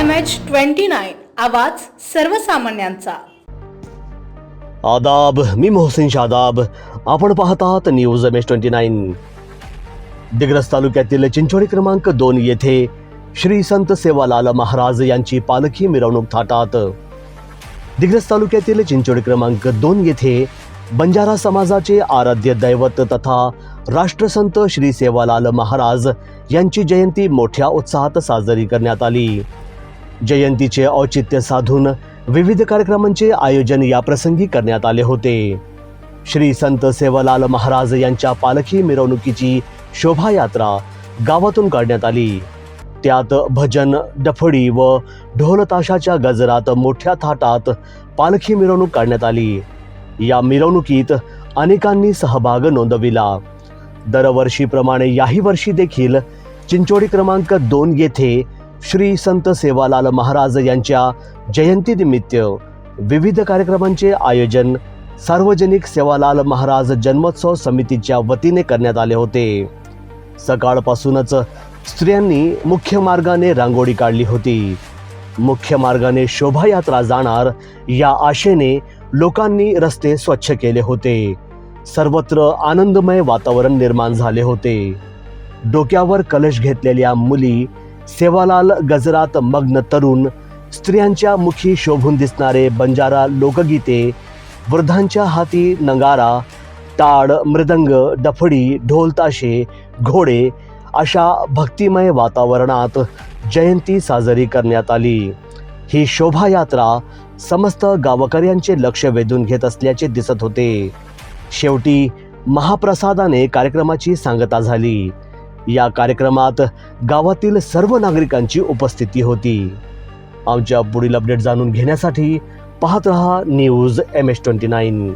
H twenty nine आवाज सर्वसामान्यांचा. आदाब मी मोहसिन शादाब. आपण पाहतात news M H twenty nine. Digras तालुक्यातील चिंचोळी क्रमांक दोन येथे श्री संत सेवालाल महाराज यांची पालखी मिरवणूक थाटात. दिग्रस तालुक्यातील चिंचोळी क्रमांक दोन येथे बंजारा समाजाचे आराध्य दैवत तथा राष्ट्रसंत श्री सेवालाल महाराज यांची जयंती मोठ्या उत्साहात साजरी करण्यात आली. जयंतीचे औचित्य साधून विविध कार्यक्रमांचे आयोजन याप्रसंगी करण्यात आले होते. श्री संत सेवालाल महाराज यांच्या पालखी मिरवणुकीची शोभायात्रा गावातून काढण्यात आली. त्यात भजन डफडी व ढोलताशाच्या गजरात मोठ्या थाटात पालखी मिरवणूक काढण्यात आली. या मिरवणुकीत अनेकांनी सहभाग नोंदविला. दरवर्षीप्रमाणे याही वर्षी देखील चिंचोडी क्रमांक दोन येथे श्री संत सेवालाल महाराज यांच्या जयंतीनिमित्त विविध कार्यक्रमांचे आयोजन सार्वजनिक सेवालाल महाराज जन्मोत्सव समितीच्या वतीने करण्यात आले होते. सकाळपासूनच स्त्रियांनी मुख्य मार्गाने रांगोळी काढली होती. मुख्य मार्गाने शोभायात्रा जाणार या आशेने लोकांनी रस्ते स्वच्छ केले होते. सर्वत्र आनंदमय वातावरण निर्माण झाले होते. डोक्यावर कलश घेतलेल्या मुली सेवालाल गजरात मग्न तरुण स्त्रियांच्या मुखी शोभून दिसणारे बंजारा लोकगीते वृद्धांच्या हाती नगारा टाळ मृदंग डफडी ढोलताशे घोडे अशा भक्तिमय वातावरणात जयंती साजरी करण्यात आली. ही शोभायात्रा समस्त गावकऱ्यांचे लक्ष वेधून घेत असल्याचे दिसत होते. शेवटी महाप्रसादाने कार्यक्रमाची सांगता झाली. या कार्यक्रमात गावातील सर्व नागरिकांची उपस्थिती होती. आमच्या पुढील अपडेट जाणून घेण्यासाठी पाहत रहा news M S twenty nine.